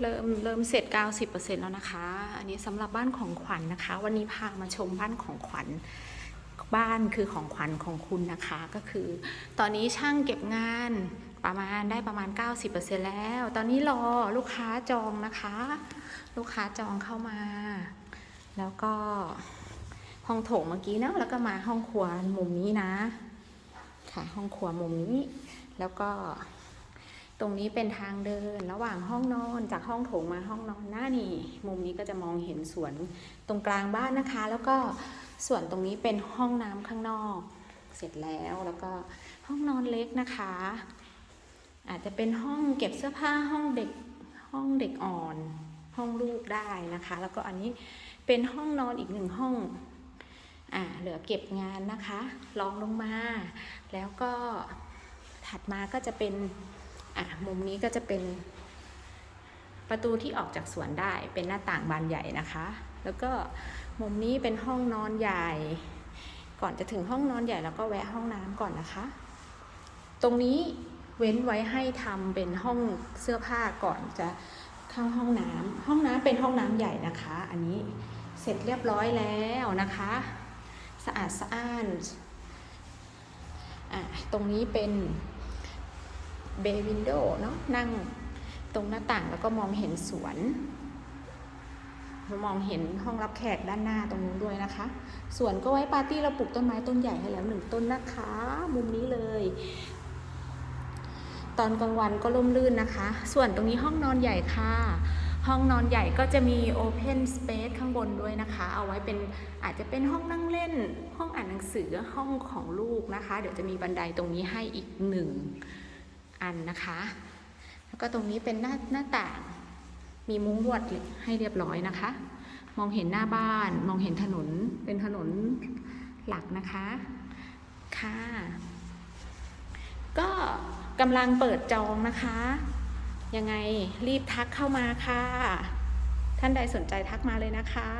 เริ่มเริ่มเสร็จ 90%แล้วนะคะ อันนี้สำหรับบ้านของขวัญนะคะ วันนี้พามาชมบ้านของขวัญบ้านคือของขวัญของคุณนะคะ ก็คือ ตอนนี้ช่างเก็บงานประมาณได้ประมาณ 90%แล้ว ตอนนี้รอลูกค้าจองนะคะ ลูกค้าจองเข้ามา แล้วก็ห้องโถงเมื่อกี้นะแล้วก็มาห้องครัวมุมนี้นะ ค่ะ ห้องครัวมุมนี้ แล้วก็ ตรงนี้เป็นทางเดินระหว่างห้องนอนจากห้องโถงมาห้องนอนหน้านี่ มุมนี้ก็จะมองเห็นสวนตรงกลางบ้านนะคะ แล้วก็ส่วนตรงนี้เป็นห้องน้ำข้างนอก เสร็จแล้วแล้วก็ห้องนอนเล็กนะคะ อาจจะเป็นห้องเก็บเสื้อผ้าห้องเด็กห้องเด็กอ่อน ห้องลูกได้นะคะ แล้วก็อันนี้เป็นห้องนอนอีกหนึ่งห้องอ่าเหลือเก็บงานนะคะลองลงมา แล้วก็ถัดมาก็จะเป็น อะมุมนี้ก็จะเป็นประตูที่ออกจากสวนได้เป็นหน้าต่างบานใหญ่นะคะ แล้วก็มุมนี้เป็นห้องนอนใหญ่ ก่อนจะถึงห้องนอนใหญ่แล้วก็แวะห้องน้ำก่อนนะคะ ตรงนี้เว้นไว้ให้ทำเป็นห้องเสื้อผ้าก่อนจะเข้าห้องน้ำห้องน้ำเป็นห้องน้ำใหญ่นะคะ อันนี้เสร็จเรียบร้อยแล้วนะคะ สะอาดสะอ้านอะตรงนี้เป็น เบย์วินโดว์เนาะนั่งตรงหน้าต่างแล้วก็มองเห็นสวน มองเห็นห้องรับแขกด้านหน้าตรงนู้นด้วยนะคะ สวนก็ไว้ปาร์ตี้เราปลูกต้นไม้ต้นใหญ่ให้แล้วหนึ่งต้นนะคะ มุมนี้เลย ตอนกลางวันก็ร่มรื่นนะคะ ส่วนตรงนี้ห้องนอนใหญ่ค่ะ ห้องนอนใหญ่ก็จะมี Open Space ข้างบนด้วยนะคะ เอาไว้เป็นอาจจะเป็นห้องนั่งเล่น ห้องอ่านหนังสือห้องของลูกนะคะ เดี๋ยวจะมีบันไดตรงนี้ให้อีกหนึ่ง อันนะคะ แล้วก็ตรงนี้เป็นหน้าหน้าต่าง มีมุ้งลวดให้เรียบร้อยนะคะ มองเห็นหน้าบ้าน มองเห็นถนน เป็นถนนหลักนะคะ ค่ะ ก็กำลังเปิดจองนะคะ ยังไงรีบทักเข้ามาค่ะ ท่านใดสนใจทักมาเลยนะคะ